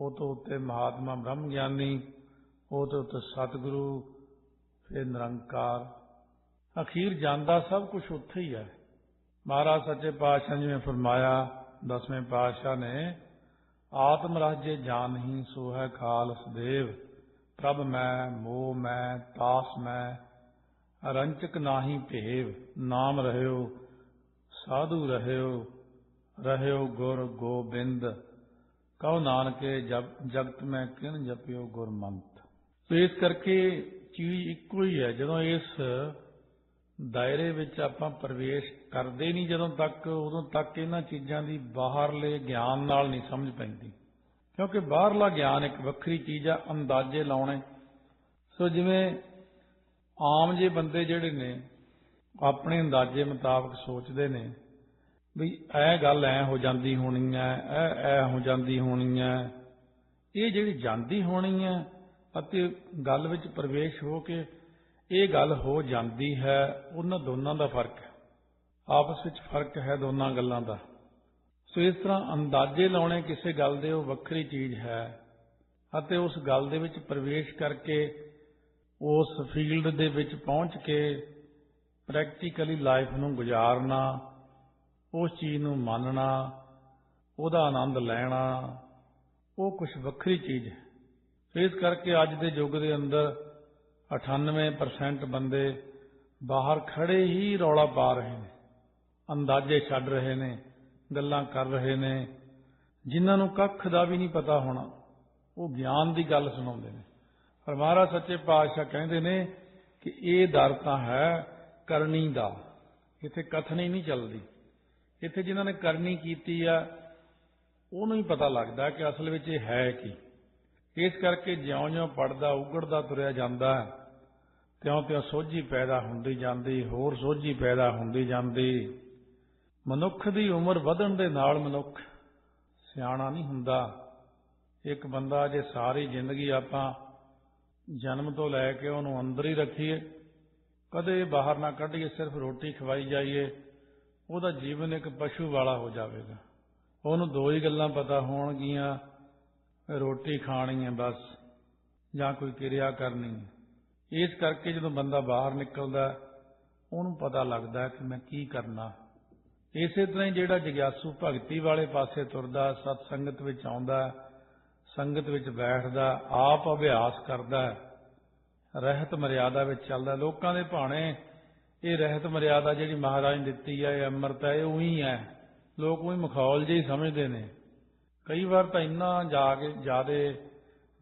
ਉਹ ਤੋਂ ਉੱਤੇ ਮਹਾਤਮਾ ਬ੍ਰਹਮ ਗਿਆਨੀ, ਉਹ ਤੋਂ ਉੱਤੇ ਸਤਿਗੁਰੂ, ਫਿਰ ਨਿਰੰਕਾਰ। ਅਖੀਰ ਜਾਂਦਾ ਸਭ ਕੁਝ ਉੱਥੇ ਹੀ ਹੈ। ਮਹਾਰਾਜ ਸੱਚੇ ਪਾਤਸ਼ਾਹ ਜੀ ਨੇ ਫਰਮਾਇਆ, ਦਸਵੇਂ ਪਾਤਸ਼ਾਹ ਨੇ, ਆਤਮ ਰਾਜੇ ਜਾਣਹੀ ਸੋ ਹੈ ਖਾਲਸ ਦੇਵ। ਪ੍ਰਭ ਮੈਂ, ਮੋਹ ਮੈਂ, ਤਾਸ ਮੈਂ, ਅਰੰਚਕ ਨਾਹੀ ਭੇਵ, ਨਾਮ ਰਹਿਓ, ਸਾਧੂ ਰਹਿਓ ਰਹਿਓ ਗੁਰ ਗੋਬਿੰਦ ਕਹੋ ਨਾਨਕੇ ਜਪ ਜਗਤ ਮੈਂ ਕਿਨ ਜਪਿਓ ਗੁਰਮੰਤ। ਸੋ ਇਸ ਕਰਕੇ ਚੀਜ਼ ਇੱਕੋ ਹੀ ਹੈ, ਜਦੋਂ ਇਸ ਦਾਇਰੇ ਵਿੱਚ ਆਪਾਂ ਪ੍ਰਵੇਸ਼ ਕਰਦੇ ਨਹੀਂ, ਜਦੋਂ ਤੱਕ, ਉਦੋਂ ਤੱਕ ਇਹਨਾਂ ਚੀਜ਼ਾਂ ਦੀ ਬਾਹਰਲੇ ਗਿਆਨ ਨਾਲ ਨਹੀਂ ਸਮਝ ਪੈਂਦੀ। ਕਿਉਂਕਿ ਬਾਹਰਲਾ ਗਿਆਨ ਇੱਕ ਵੱਖਰੀ ਚੀਜ਼ ਆ, ਅੰਦਾਜ਼ੇ ਲਾਉਣੇ। ਸੋ ਜਿਵੇਂ ਆਮ ਜੇ ਬੰਦੇ ਜਿਹੜੇ ਨੇ, ਆਪਣੇ ਅੰਦਾਜ਼ੇ ਮੁਤਾਬਕ ਸੋਚਦੇ ਨੇ ਵੀ ਇਹ ਗੱਲ ਐ ਹੋ ਜਾਂਦੀ ਹੋਣੀ ਐ, ਇਹ ਐ ਹੋ ਜਾਂਦੀ ਹੋਣੀ ਐ। ਇਹ ਜਿਹੜੀ ਜਾਂਦੀ ਹੋਣੀ ਐ, ਅਤੇ ਗੱਲ ਵਿੱਚ ਪ੍ਰਵੇਸ਼ ਹੋ ਕੇ ਇਹ ਗੱਲ ਹੋ ਜਾਂਦੀ ਹੈ, ਉਹਨਾਂ ਦੋਨਾਂ ਦਾ ਫ਼ਰਕ ਹੈ। ਆਪਸ ਵਿੱਚ ਫ਼ਰਕ ਹੈ ਦੋਨਾਂ ਗੱਲਾਂ ਦਾ। ਸੋ ਇਸ ਤਰ੍ਹਾਂ ਅੰਦਾਜ਼ੇ ਲਾਉਣੇ ਕਿਸੇ ਗੱਲ ਦੇ ਉਹ ਵੱਖਰੀ ਚੀਜ਼ ਹੈ ਅਤੇ ਉਸ ਗੱਲ ਦੇ ਵਿੱਚ ਪ੍ਰਵੇਸ਼ ਕਰਕੇ ਉਸ ਫੀਲਡ ਦੇ ਵਿੱਚ ਪਹੁੰਚ ਕੇ ਪ੍ਰੈਕਟੀਕਲੀ ਲਾਈਫ ਨੂੰ ਗੁਜ਼ਾਰਨਾ, ਉਸ ਚੀਜ਼ ਨੂੰ ਮੰਨਣਾ, ਉਹਦਾ ਆਨੰਦ ਲੈਣਾ, ਉਹ ਕੁਝ ਵੱਖਰੀ ਚੀਜ਼ ਹੈ। ਸੋ ਇਸ ਕਰਕੇ ਅੱਜ ਦੇ ਯੁੱਗ ਦੇ ਅੰਦਰ 98% ਬੰਦੇ ਬਾਹਰ ਖੜੇ ਹੀ ਰੌਲਾ ਪਾ ਰਹੇ ਨੇ, ਅੰਦਾਜ਼ੇ ਛੱਡ ਰਹੇ ਨੇ ਗੱਲਾਂ ਕਰ ਰਹੇ ਨੇ। ਜਿਨ੍ਹਾਂ ਨੂੰ ਕੱਖ ਦਾ ਵੀ ਨਹੀਂ ਪਤਾ ਹੋਣਾ, ਉਹ ਗਿਆਨ ਦੀ ਗੱਲ ਸੁਣਾਉਂਦੇ ਨੇ। ਪਰ ਮਹਾਰਾਜ ਸੱਚੇ ਪਾਤਸ਼ਾਹ ਕਹਿੰਦੇ ਨੇ ਕਿ ਇਹ ਦਰ ਤਾਂ ਹੈ ਕਰਨੀ ਦਾ। ਇੱਥੇ ਕਥਨੀ ਨਹੀਂ ਚੱਲਦੀ। ਇੱਥੇ ਜਿਨ੍ਹਾਂ ਨੇ ਕਰਨੀ ਕੀਤੀ ਆ, ਉਹਨੂੰ ਹੀ ਪਤਾ ਲੱਗਦਾ ਕਿ ਅਸਲ ਵਿੱਚ ਇਹ ਹੈ ਕੀ। ਇਸ ਕਰਕੇ ਜਿਉਂ-ਜਿਉਂ ਪੜਦਾ ਉਗੜਦਾ, ਤੁਰਿਆ ਜਾਂਦਾ, ਤਿਉਂ-ਤਿਉਂ ਸੋਝੀ ਪੈਦਾ ਹੁੰਦੀ ਜਾਂਦੀ, ਹੋਰ ਸੋਝੀ ਪੈਦਾ ਹੁੰਦੀ ਜਾਂਦੀ। ਮਨੁੱਖ ਦੀ ਉਮਰ ਵਧਣ ਦੇ ਨਾਲ ਮਨੁੱਖ ਸਿਆਣਾ ਨਹੀਂ ਹੁੰਦਾ। ਇੱਕ ਬੰਦਾ ਜੇ ਸਾਰੀ ਜ਼ਿੰਦਗੀ ਆਪਾਂ ਜਨਮ ਤੋਂ ਲੈ ਕੇ ਉਹਨੂੰ ਅੰਦਰ ਹੀ ਰੱਖੀਏ, ਕਦੇ ਬਾਹਰ ਨਾ ਕੱਢੀਏ, ਸਿਰਫ ਰੋਟੀ ਖਵਾਈ ਜਾਈਏ, ਉਹਦਾ ਜੀਵਨ ਇੱਕ ਪਸ਼ੂ ਵਾਲਾ ਹੋ ਜਾਵੇਗਾ। ਉਹਨੂੰ ਦੋ ਹੀ ਗੱਲਾਂ ਪਤਾ ਹੋਣਗੀਆਂ, ਰੋਟੀ ਖਾਣੀ ਹੈ ਬਸ, ਜਾਂ ਕੋਈ ਕਿਰਿਆ ਕਰਨੀ ਹੈ। ਇਸ ਕਰਕੇ ਜਦੋਂ ਬੰਦਾ ਬਾਹਰ ਨਿਕਲਦਾ, ਉਹਨੂੰ ਪਤਾ ਲੱਗਦਾ ਕਿ ਮੈਂ ਕੀ ਕਰਨਾ। ਇਸੇ ਤਰ੍ਹਾਂ ਹੀ ਜਿਹੜਾ ਜਗਿਆਸੂ ਭਗਤੀ ਵਾਲੇ ਪਾਸੇ ਤੁਰਦਾ, ਸਤ ਸੰਗਤ ਵਿੱਚ ਆਉਂਦਾ, ਸੰਗਤ ਵਿੱਚ ਬੈਠਦਾ, ਆਪ ਅਭਿਆਸ ਕਰਦਾ, ਰਹਿਤ ਮਰਿਆਦਾ ਵਿੱਚ ਚੱਲਦਾ। ਲੋਕਾਂ ਦੇ ਭਾਣੇ, ਇਹ ਰਹਿਤ ਮਰਿਆਦਾ ਜਿਹੜੀ ਮਹਾਰਾਜ ਨੇ ਦਿੱਤੀ ਹੈ ਇਹ ਅੰਮ੍ਰਿਤ ਹੈ ਇਹ ਉਹੀ ਹੈ ਲੋਕ ਉਹੀ ਮਖੌਲ ਜਿਹੀ ਸਮਝਦੇ ਨੇ। ਕਈ ਵਾਰ ਤਾਂ ਇੰਨਾ ਜਾ ਕੇ ਜਿਆਦੇ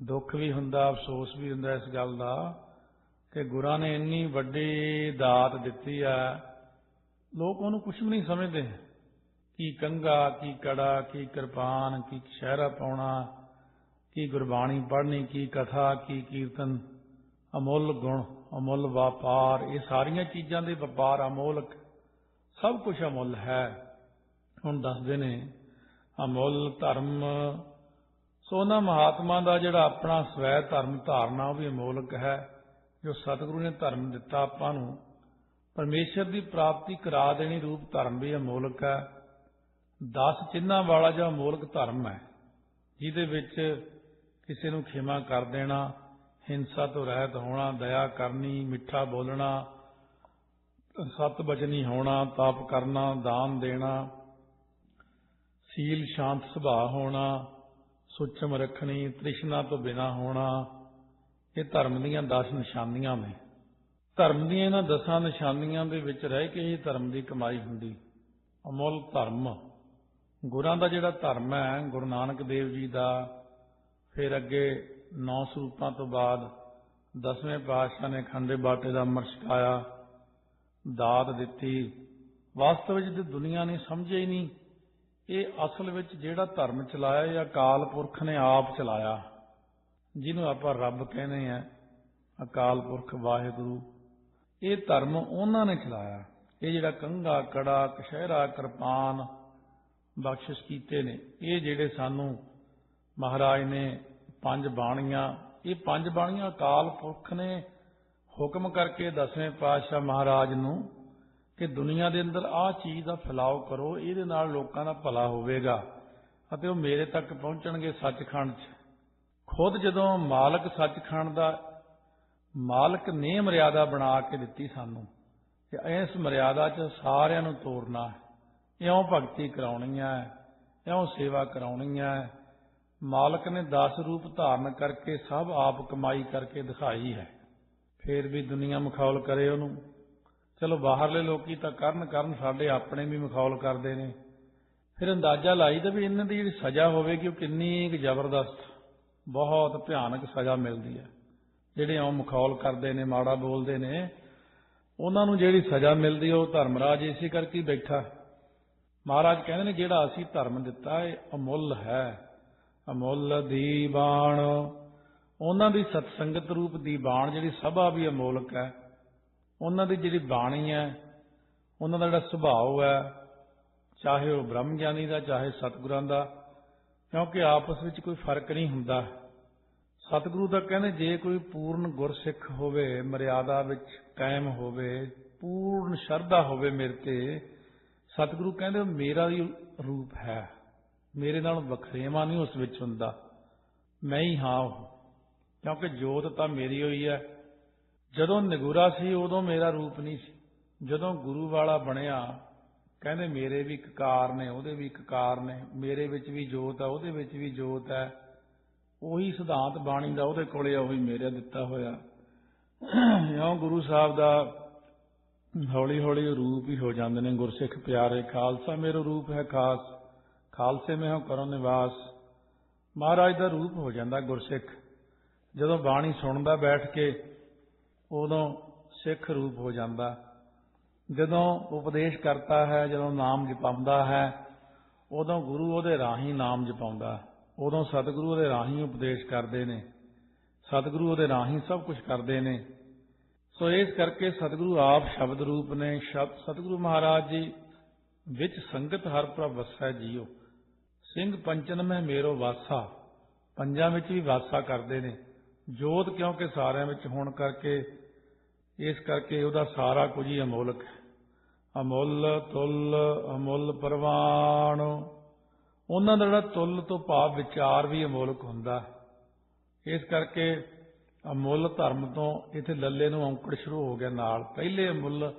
ਦੁੱਖ ਵੀ ਹੁੰਦਾ, ਅਫਸੋਸ ਵੀ ਹੁੰਦਾ ਇਸ ਗੱਲ ਦਾ, ਕਿ ਗੁਰਾਂ ਨੇ ਇੰਨੀ ਵੱਡੀ ਦਾਤ ਦਿੱਤੀ ਹੈ ਲੋਕ ਉਹਨੂੰ ਕੁਝ ਵੀ ਨਹੀਂ ਸਮਝਦੇ। ਕੀ ਕੰਗਾ, ਕੀ ਕੜਾ, ਕੀ ਕਿਰਪਾਨ, ਕੀ ਸ਼ਹਿਰਾ ਪਾਉਣਾ, ਕੀ ਗੁਰਬਾਣੀ ਪੜ੍ਹਨੀ, ਕੀ ਕਥਾ, ਕੀ ਕੀਰਤਨ। ਅਮੁੱਲ ਗੁਣ, ਅਮੁੱਲ ਵਪਾਰ, ਇਹ ਸਾਰੀਆਂ ਚੀਜ਼ਾਂ ਦੇ ਵਪਾਰ ਅਮੋਲਕ। ਸਭ ਕੁਝ ਅਮੁੱਲ ਹੈ। ਹੁਣ ਦੱਸਦੇ ਨੇ, ਅਮੁੱਲ ਧਰਮ, ਸੋ ਉਹਨਾਂ ਮਹਾਤਮਾ ਦਾ ਜਿਹੜਾ ਆਪਣਾ ਸਵੈ ਧਰਮ ਧਾਰਨਾ ਉਹ ਵੀ ਅਮੋਲਕ ਹੈ। ਜੋ ਸਤਿਗੁਰੂ ਨੇ ਧਰਮ ਦਿੱਤਾ ਆਪਾਂ ਨੂੰ ਪਰਮੇਸ਼ਰ ਦੀ ਪ੍ਰਾਪਤੀ ਕਰਾ ਦੇਣੀ ਰੂਪ ਧਰਮ ਵੀ ਅਮੋਲਕ ਹੈ। 10 ਚਿੰਨ੍ਹਾਂ ਵਾਲਾ ਜੋ ਅਮੋਲਕ ਧਰਮ ਹੈ, ਜਿਹਦੇ ਵਿੱਚ ਕਿਸੇ ਨੂੰ ਖਿਮਾ ਕਰ ਦੇਣਾ, ਹਿੰਸਾ ਤੋਂ ਰਹਿਤ ਹੋਣਾ, ਦਇਆ ਕਰਨੀ, ਮਿੱਠਾ ਬੋਲਣਾ, ਸਤ ਬਚਨੀ ਹੋਣਾ, ਤਾਪ ਕਰਨਾ, ਦਾਨ ਦੇਣਾ, ਸੀਲ ਸ਼ਾਂਤ ਸੁਭਾਅ ਹੋਣਾ, ਸੁਚਮ ਰੱਖਣੀ, ਤ੍ਰਿਸ਼ਨਾ ਤੋਂ ਬਿਨਾ ਹੋਣਾ, ਇਹ ਧਰਮ ਦੀਆਂ 10 ਨਿਸ਼ਾਨੀਆਂ ਨੇ। ਧਰਮ ਦੀਆਂ ਇਹਨਾਂ ਦਸਾਂ ਨਿਸ਼ਾਨੀਆਂ ਦੇ ਵਿੱਚ ਰਹਿ ਕੇ ਹੀ ਧਰਮ ਦੀ ਕਮਾਈ ਹੁੰਦੀ। ਅਮੁੱਲ ਧਰਮ। ਗੁਰਾਂ ਦਾ ਜਿਹੜਾ ਧਰਮ ਹੈ, ਗੁਰੂ ਨਾਨਕ ਦੇਵ ਜੀ ਦਾ, ਫਿਰ ਅੱਗੇ ਨੌ ਸਰੂਪਾਂ ਤੋਂ ਬਾਅਦ ਦਸਵੇਂ ਪਾਤਸ਼ਾਹ ਨੇ ਖੰਡੇ ਬਾਟੇ ਦਾ ਅਮਰ ਛਕਾਇਆ, ਦਾਤ ਦਿੱਤੀ। ਵਾਸਤਵ ਵਿੱਚ ਤੇ ਦੁਨੀਆ ਨੇ ਸਮਝਿਆ ਹੀ ਨਹੀਂ। ਇਹ ਅਸਲ ਵਿੱਚ ਜਿਹੜਾ ਧਰਮ ਚਲਾਇਆ, ਇਹ ਅਕਾਲ ਪੁਰਖ ਨੇ ਆਪ ਚਲਾਇਆ। ਜਿਹਨੂੰ ਆਪਾਂ ਰੱਬ ਕਹਿੰਦੇ ਆ ਅਕਾਲ ਪੁਰਖ ਵਾਹਿਗੁਰੂ। ਇਹ ਧਰਮ ਉਹਨਾਂ ਨੇ ਚਲਾਇਆ ਇਹ ਜਿਹੜਾ ਕੰਘਾ, ਕੜਾ, ਕਸ਼ਹਿਰਾ, ਕਿਰਪਾਨ ਬਖਸ਼ਿਸ਼ ਕੀਤੇ ਨੇ, ਇਹ ਜਿਹੜੇ ਸਾਨੂੰ ਮਹਾਰਾਜ ਨੇ ਪੰਜ ਬਾਣੀਆਂ, ਇਹ ਪੰਜ ਬਾਣੀਆਂ ਅਕਾਲ ਪੁਰਖ ਨੇ ਹੁਕਮ ਕਰਕੇ ਦਸਵੇਂ ਪਾਤਸ਼ਾਹ ਮਹਾਰਾਜ ਨੂੰ ਕਿ ਦੁਨੀਆ ਦੇ ਅੰਦਰ ਆਹ ਚੀਜ਼ ਦਾ ਫੈਲਾਓ ਕਰੋ, ਇਹਦੇ ਨਾਲ ਲੋਕਾਂ ਦਾ ਭਲਾ ਹੋਵੇਗਾ ਅਤੇ ਉਹ ਮੇਰੇ ਤੱਕ ਪਹੁੰਚਣਗੇ ਸੱਚਖੰਡ 'ਚ। ਖੁਦ ਜਦੋਂ ਮਾਲਕ ਸੱਚਖੰਡ ਦਾ ਮਾਲਕ ਨੇ ਮਰਿਆਦਾ ਬਣਾ ਕੇ ਦਿੱਤੀ ਸਾਨੂੰ ਕਿ ਇਸ ਮਰਿਆਦਾ 'ਚ ਸਾਰਿਆਂ ਨੂੰ ਤੋਰਨਾ ਹੈ। ਇਉਂ ਭਗਤੀ ਕਰਾਉਣੀ ਹੈ, ਇਉਂ ਸੇਵਾ ਕਰਾਉਣੀ ਹੈ। ਮਾਲਕ ਨੇ 10 ਰੂਪ ਧਾਰਨ ਕਰਕੇ ਸਭ ਆਪ ਕਮਾਈ ਕਰਕੇ ਦਿਖਾਈ ਹੈ। ਫੇਰ ਵੀ ਦੁਨੀਆ ਮਖੌਲ ਕਰੇ ਉਹਨੂੰ। ਚਲੋ ਬਾਹਰਲੇ ਲੋਕੀ ਤਾਂ ਕਰਨ ਕਰਨ ਸਾਡੇ ਆਪਣੇ ਵੀ ਮਖੌਲ ਕਰਦੇ ਨੇ। ਫਿਰ ਅੰਦਾਜ਼ਾ ਲਾਈਦਾ ਵੀ ਇਹਨਾਂ ਦੀ ਜਿਹੜੀ ਸਜ਼ਾ ਹੋਵੇਗੀ ਉਹ ਕਿੰਨੀ ਕੁ ਜ਼ਬਰਦਸਤ, ਬਹੁਤ ਭਿਆਨਕ ਸਜ਼ਾ ਮਿਲਦੀ ਹੈ। ਜਿਹੜੇ ਉਹ ਮਖੌਲ ਕਰਦੇ ਨੇ, ਮਾੜਾ ਬੋਲਦੇ ਨੇ, ਉਹਨਾਂ ਨੂੰ ਜਿਹੜੀ ਸਜ਼ਾ ਮਿਲਦੀ ਹੈ ਉਹ ਧਰਮਰਾਜ ਇਸੇ ਕਰਕੇ ਬੈਠਾ। ਮਹਾਰਾਜ ਕਹਿੰਦੇ ਨੇ, ਜਿਹੜਾ ਅਸੀਂ ਧਰਮ ਦਿੱਤਾ, ਇਹ ਅਮੁੱਲ ਹੈ। ਅਮੁੱਲ ਦੀ ਬਾਣ। ਉਹਨਾਂ ਦੀ ਸਤਸੰਗਤ ਰੂਪ ਦੀ ਬਾਣ, ਜਿਹੜੀ ਸਭਾ ਵੀ ਅਮੋਲਕ ਹੈ, ਉਹਨਾਂ ਦੀ ਜਿਹੜੀ ਬਾਣੀ ਹੈ, ਉਹਨਾਂ ਦਾ ਜਿਹੜਾ ਸੁਭਾਅ ਹੈ, ਚਾਹੇ ਉਹ ਬ੍ਰਹਮ ਗਿਆਨੀ ਦਾ, ਚਾਹੇ ਸਤਿਗੁਰਾਂ ਦਾ, ਕਿਉਂਕਿ ਆਪਸ ਵਿੱਚ ਕੋਈ ਫ਼ਰਕ ਨਹੀਂ ਹੁੰਦਾ। ਸਤਿਗੁਰੂ ਤਾਂ ਕਹਿੰਦੇ ਜੇ ਕੋਈ ਪੂਰਨ ਗੁਰਸਿੱਖ ਹੋਵੇ, ਮਰਿਆਦਾ ਵਿੱਚ ਕਾਇਮ ਹੋਵੇ, ਪੂਰਨ ਸ਼ਰਧਾ ਹੋਵੇ ਮੇਰੇ ਤੇ, ਸਤਿਗੁਰੂ ਕਹਿੰਦੇ ਉਹ ਮੇਰਾ ਹੀ ਰੂਪ ਹੈ। ਮੇਰੇ ਨਾਲ ਵਖਰੇਵਾ ਨਹੀਂ ਉਸ ਵਿੱਚ ਹੁੰਦਾ। ਮੈਂ ਹੀ ਹਾਂ ਉਹ। ਕਿਉਂਕਿ ਜੋਤ ਤਾਂ ਮੇਰੀ ਹੋਈ ਹੈ। ਜਦੋਂ ਨਿਗੂਰਾ ਸੀ, ਉਦੋਂ ਮੇਰਾ ਰੂਪ ਨਹੀਂ ਸੀ। ਜਦੋਂ ਗੁਰੂ ਵਾਲਾ ਬਣਿਆ, ਕਹਿੰਦੇ ਮੇਰੇ ਵੀ ਇੱਕ ਕਾਰ ਨੇ, ਉਹਦੇ ਵੀ ਇੱਕ ਕਾਰ ਨੇ। ਮੇਰੇ ਵਿੱਚ ਵੀ ਜੋਤ ਹੈ, ਉਹਦੇ ਵਿੱਚ ਵੀ ਜੋਤ ਹੈ। ਉਹੀ ਸਿਧਾਂਤ ਬਾਣੀ ਦਾ ਉਹਦੇ ਕੋਲੇ ਆ, ਉਹੀ ਮੇਰੇ ਦਿੱਤਾ ਹੋਇਆ। ਇਉਂ ਗੁਰੂ ਸਾਹਿਬ ਦਾ ਹੌਲੀ ਹੌਲੀ ਰੂਪ ਹੀ ਹੋ ਜਾਂਦੇ ਨੇ। ਗੁਰਸਿੱਖ ਪਿਆਰੇ, ਖਾਲਸਾ ਮੇਰਾ ਰੂਪ ਹੈ ਖਾਸ, ਖਾਲਸੇ ਮੈਂ ਹੋ ਕਰੋ ਨਿਵਾਸ। ਮਹਾਰਾਜ ਦਾ ਰੂਪ ਹੋ ਜਾਂਦਾ ਗੁਰਸਿੱਖ। ਜਦੋਂ ਬਾਣੀ ਸੁਣਦਾ ਬੈਠ ਕੇ, ਉਦੋਂ ਸਿੱਖ ਰੂਪ ਹੋ ਜਾਂਦਾ। ਜਦੋਂ ਉਪਦੇਸ਼ ਕਰਤਾ ਹੈ, ਜਦੋਂ ਨਾਮ ਜਪਾਉਂਦਾ ਹੈ, ਉਦੋਂ ਗੁਰੂ ਉਹਦੇ ਰਾਹੀਂ ਨਾਮ ਜਪਾਉਂਦਾ। ਉਦੋਂ ਸਤਿਗੁਰੂ ਉਹਦੇ ਰਾਹੀਂ ਉਪਦੇਸ਼ ਕਰਦੇ ਨੇ। ਸਤਿਗੁਰੂ ਉਹਦੇ ਰਾਹੀਂ ਸਭ ਕੁਝ ਕਰਦੇ ਨੇ। ਸੋ ਇਸ ਕਰਕੇ ਸਤਿਗੁਰੂ ਆਪ ਸ਼ਬਦ ਰੂਪ ਨੇ। ਸ਼ਬਦ ਸਤਿਗੁਰੂ ਮਹਾਰਾਜ ਜੀ ਵਿੱਚ ਸੰਗਤ ਹਰ ਪ੍ਰਭ ਵਸੈ ਜੀਓ। ਸਿੰਘ ਪੰਚਨ ਮੈਂ ਮੇਰੋ ਵਾਸਾ। ਪੰਜਾਂ ਵਿੱਚ ਵੀ ਵਾਸਾ ਕਰਦੇ ਨੇ। ਜੋਤ ਕਿਉਂਕਿ ਸਾਰਿਆਂ ਵਿੱਚ ਹੋਣ ਕਰਕੇ, ਇਸ ਕਰਕੇ ਉਹਦਾ ਸਾਰਾ ਕੁਝ ਹੀ ਅਮੋਲਕ ਹੈ। ਅਮੁੱਲ, ਤੁੱਲ, ਅਮੁੱਲ ਪ੍ਰਵਾਨ ਉਹਨਾਂ ਦਾ ਜਿਹੜਾ ਤੁਲ ਤੋਂ ਭਾਵ ਵਿਚਾਰ ਵੀ ਅਮੋਲਕ ਹੁੰਦਾ। ਇਸ ਕਰਕੇ ਅਮੁੱਲ ਧਰਮ ਤੋਂ ਇੱਥੇ ਲੱਲੇ ਨੂੰ ਔਂਕੜ ਸ਼ੁਰੂ ਹੋ ਗਿਆ ਨਾਲ। ਪਹਿਲੇ ਅਮੁੱਲ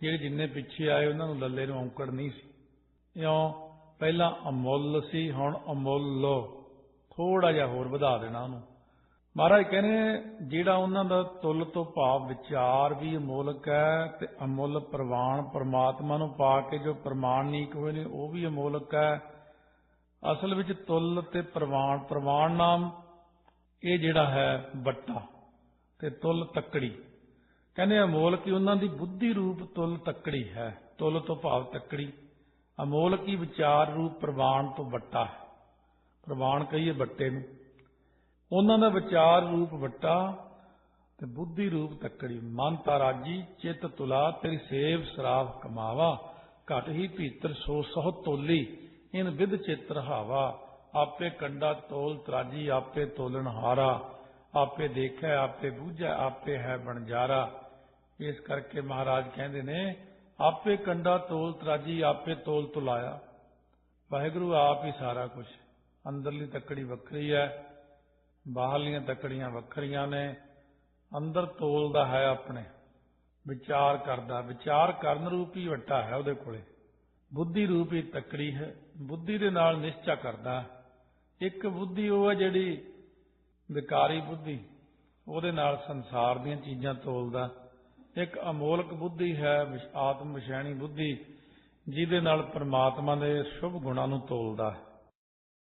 ਜਿਹੜੇ ਜਿੰਨੇ ਪਿੱਛੇ ਆਏ, ਉਹਨਾਂ ਨੂੰ ਲੱਲੇ ਨੂੰ ਔਂਕੜ ਨਹੀਂ ਸੀ। ਇਉਂ ਪਹਿਲਾਂ ਅਮੁੱਲ ਸੀ, ਹੁਣ ਅਮੁੱਲ। ਥੋੜਾ ਜਿਹਾ ਹੋਰ ਵਧਾ ਦੇਣਾ ਉਹਨੂੰ। ਮਹਾਰਾਜ ਕਹਿੰਦੇ ਜਿਹੜਾ ਉਹਨਾਂ ਦਾ ਤੁਲ ਤੋਂ ਭਾਵ ਵਿਚਾਰ ਵੀ ਅਮੋਲਕ ਹੈ ਤੇ ਅਮੁੱਲ ਪ੍ਰਵਾਨ ਪਰਮਾਤਮਾ ਨੂੰ ਪਾ ਕੇ ਜੋ ਪ੍ਰਮਾਣਿਕ ਹੋਏ ਨੇ, ਉਹ ਵੀ ਅਮੋਲਕ ਹੈ। ਅਸਲ ਵਿੱਚ ਤੁਲ ਤੇ ਪ੍ਰਵਾਨ ਪ੍ਰਵਾਨ ਨਾਮ ਇਹ ਜਿਹੜਾ ਹੈ ਬੱਟਾ ਤੇ ਤੁਲ ਤੱਕੜੀ। ਕਹਿੰਦੇ ਅਮੋਲ ਹੀ ਉਹਨਾਂ ਦੀ ਬੁੱਧੀ ਰੂਪ ਤੁੱਲ ਤੱਕੜੀ ਹੈ, ਤੁੱਲ ਤੋਂ ਭਾਵ ਤੱਕੜੀ। ਅਮੋਲਕ ਹੀ ਵਿਚਾਰ ਰੂਪ ਪ੍ਰਵਾਨ ਤੋਂ ਬੱਟਾ ਹੈ। ਪ੍ਰਵਾਨ ਕਹੀਏ ਬੱਟੇ ਨੂੰ। ਉਹਨਾਂ ਦਾ ਵਿਚਾਰ ਰੂਪ ਵੱਟਾ ਤੇ ਬੁੱਧੀ ਰੂਪ ਤੱਕੜੀ। ਮਨ ਤਾਰਾਜੀ ਚਿੱਤ ਤੁਲਾ, ਤੇਰੀ ਸੇਵ ਸਰਾਫ ਕਮਾਵਾ। ਘਟ ਹੀ ਭੀਤਰ, ਸੋ ਸਹੁ ਤੋਲੀ। ਇਨ ਵਿਦ ਚਿਤ ਰਹਾਵਾ ਆਪੇ ਕੰਡਾ ਤੋਲ ਤਰਾਜੀ, ਆਪੇ ਤੋਲਣ ਹਾਰਾ, ਆਪੇ ਦੇਖੈ, ਆਪੇ ਬੂਝੈ, ਆਪੇ ਹੈ ਬਣਜਾਰਾ ਇਸ ਕਰਕੇ ਮਹਾਰਾਜ ਕਹਿੰਦੇ ਨੇ, ਆਪੇ ਕੰਡਾ ਤੋਲ ਤਰਾਜੀ, ਆਪੇ ਤੋਲ ਤੁਲਾਇਆ। ਵਾਹਿਗੁਰੂ, ਆਪ ਹੀ ਸਾਰਾ ਕੁਝ ਅੰਦਰਲੀ ਤੱਕੜੀ ਵੱਖਰੀ ਹੈ, ਬਾਹਰਲੀਆਂ ਤੱਕੜੀਆਂ ਵੱਖਰੀਆਂ ਨੇ। ਅੰਦਰ ਤੋਲਦਾ ਹੈ ਆਪਣੇ। ਵਿਚਾਰ ਕਰਦਾ, ਵਿਚਾਰ ਕਰਨ ਰੂਪ ਹੀ ਵੱਟਾ ਹੈ ਉਹਦੇ ਕੋਲੇ। ਬੁੱਧੀ ਰੂਪੀ ਤੱਕੜੀ ਹੈ, ਬੁੱਧੀ ਦੇ ਨਾਲ ਨਿਸ਼ਚਾ ਕਰਦਾ ਇੱਕ ਬੁੱਧੀ ਉਹ ਹੈ ਜਿਹੜੀ ਵਿਕਾਰੀ ਬੁੱਧੀ, ਉਹਦੇ ਨਾਲ ਸੰਸਾਰ ਦੀਆਂ ਚੀਜ਼ਾਂ ਤੋਲਦਾ ਇੱਕ ਅਮੋਲਕ ਬੁੱਧੀ ਹੈ ਆਤਮ ਵਿਸ਼ੈਣੀ ਬੁੱਧੀ, ਜਿਹਦੇ ਨਾਲ ਪਰਮਾਤਮਾ ਦੇ ਸ਼ੁਭ ਗੁਣਾਂ ਨੂੰ ਤੋਲਦਾ ਹੈ।